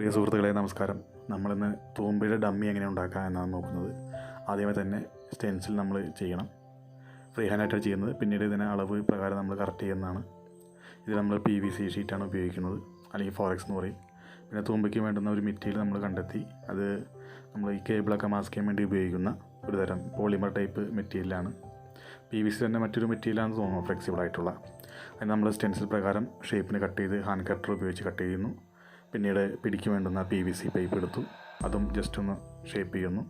പ്രിയ സുഹൃത്തുക്കളെ നമസ്കാരം. നമ്മളിന്ന് തൂമ്പയുടെ ഡമ്മി എങ്ങനെ ഉണ്ടാക്കാം എന്നാണ് നോക്കുന്നത്. ആദ്യമേ തന്നെ സ്റ്റെൻസിൽ നമ്മൾ ചെയ്യണം. ഫ്രീ ഹാൻഡായിട്ടാണ് ചെയ്യുന്നത്. പിന്നീട് ഇതിനെ അളവ് പ്രകാരം നമ്മൾ കറക്റ്റ് ചെയ്യുന്നതാണ്. ഇത് നമ്മൾ പി വി സി ഷീറ്റാണ് ഉപയോഗിക്കുന്നത്. അല്ലെങ്കിൽ ഫോറക്സ് എന്ന് പറയും. പിന്നെ തൂമ്പയ്ക്ക് വേണ്ടുന്ന ഒരു മെറ്റീരിയൽ നമ്മൾ കണ്ടെത്തി. അത് നമ്മൾ ഈ കേബിളൊക്കെ മാസ്ക് ചെയ്യാൻ വേണ്ടി ഉപയോഗിക്കുന്ന ഒരു തരം പോളിമർ ടൈപ്പ് മെറ്റീരിയലാണ് പി വി സി തന്നെ മറ്റൊരു മെറ്റീരിയലാണെന്ന് തോന്നുന്നു ഫ്ലെക്സിബിൾ ആയിട്ടുള്ള. അതിന് നമ്മൾ സ്റ്റെൻസിൽ പ്രകാരം ഷേപ്പിന് കട്ട് ചെയ്ത് ഹാൻഡ് കട്ടർ ഉപയോഗിച്ച് കട്ട് ചെയ്യുന്നു. പിന്നീട് പിടിക്ക് വേണ്ടുന്ന പി വി സി പൈപ്പ് എടുത്തു. അതും ജസ്റ്റ് ഒന്ന് ഷേപ്പ് ചെയ്യുന്നു.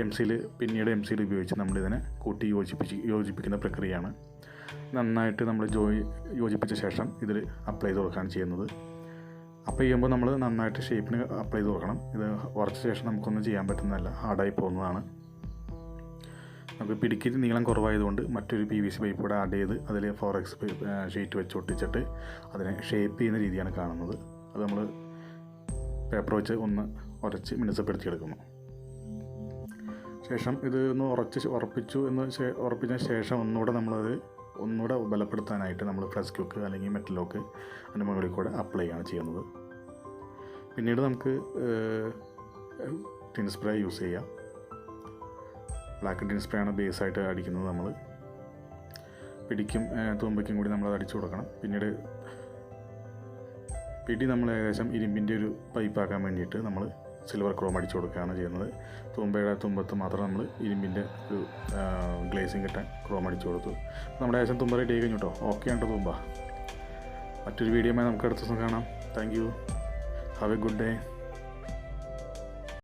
എം സിയിൽ പിന്നീട് എം സിയിൽ ഉപയോഗിച്ച് നമ്മളിതിനെ കൂട്ടി യോജിപ്പിച്ച് യോജിപ്പിക്കുന്ന പ്രക്രിയയാണ്. നന്നായിട്ട് നമ്മൾ ജോയി യോജിപ്പിച്ച ശേഷം ഇതിൽ അപ്ലൈ ചെയ്ത് കൊടുക്കുകയാണ് ചെയ്യുന്നത്. അപ്ലൈ ചെയ്യുമ്പോൾ നമ്മൾ നന്നായിട്ട് ഷേപ്പിന് അപ്ലൈ ചെയ്ത് കൊടുക്കണം ഇത് ഉറച്ച ശേഷം നമുക്കൊന്നും ചെയ്യാൻ പറ്റുന്നതല്ല. ഹാർഡായി പോകുന്നതാണ്. നമുക്ക് പിടിക്കിട്ട് നീളം കുറവായതുകൊണ്ട് മറ്റൊരു പി വി സി പൈപ്പ് കൂടെ ആഡ് ചെയ്ത് അതിൽ ഫോർ എക്സ് ഷീറ്റ് വെച്ച് ഒട്ടിച്ചിട്ട് അതിനെ ഷേപ്പ് ചെയ്യുന്ന രീതിയാണ് കാണുന്നത്. അത് നമ്മൾ പേപ്പർ വെച്ച് ഒന്ന് ഉരച്ച് മിനുസപ്പെടുത്തിയെടുക്കുന്നു. ശേഷം ഇത് ഒന്ന് ഉറച്ച് ഉറപ്പിച്ചു എന്ന് ഉറപ്പിച്ച ശേഷം ഒന്നുകൂടെ നമ്മളത് ഒന്നുകൂടെ ബലപ്പെടുത്താനായിട്ട് നമ്മൾ ഫ്ലസ് ക്യൂക്ക് അല്ലെങ്കിൽ മെറ്റൽ ലോക്ക് അതിന്റെ മുകളിൽ കൂടെ അപ്ലൈ ആണ് ചെയ്യുന്നത്. പിന്നീട് നമുക്ക് ടിൻ സ്പ്രേ യൂസ് ചെയ്യാം. ബ്ലാക്ക് ടിൻ സ്പ്രേ ആണ് ബേസ് ആയിട്ട് അടിക്കുന്നത് നമ്മൾ. പിടിക്കും തുമ്പയ്ക്കും കൂടി നമ്മളത് അടിച്ചു കൊടുക്കണം. പിന്നീട് പിടി നമ്മൾ ഏകദേശം ഇരുമ്പിന്റെ ഒരു പൈപ്പാക്കാൻ വേണ്ടിയിട്ട് നമ്മൾ സിൽവർ ക്രോം അടിച്ചു കൊടുക്കുകയാണ് ചെയ്യുന്നത്. തുമ്പയുടെ തുമ്പത്ത് മാത്രം നമ്മൾ ഇരുമ്പിന്റെ ഒരു ഗ്ലേസിങ് കിട്ടാൻ ക്രോം അടിച്ചു കൊടുത്തു. നമ്മുടെ ഏകദേശം തുമ്പ റെഡി ആയി കഴിഞ്ഞു കേട്ടോ ഓക്കെ ആണ് തുമ്പ. മറ്റൊരു വീഡിയോമായി നമുക്ക് അടുത്ത ദിവസം കാണാം. Thank you have a good day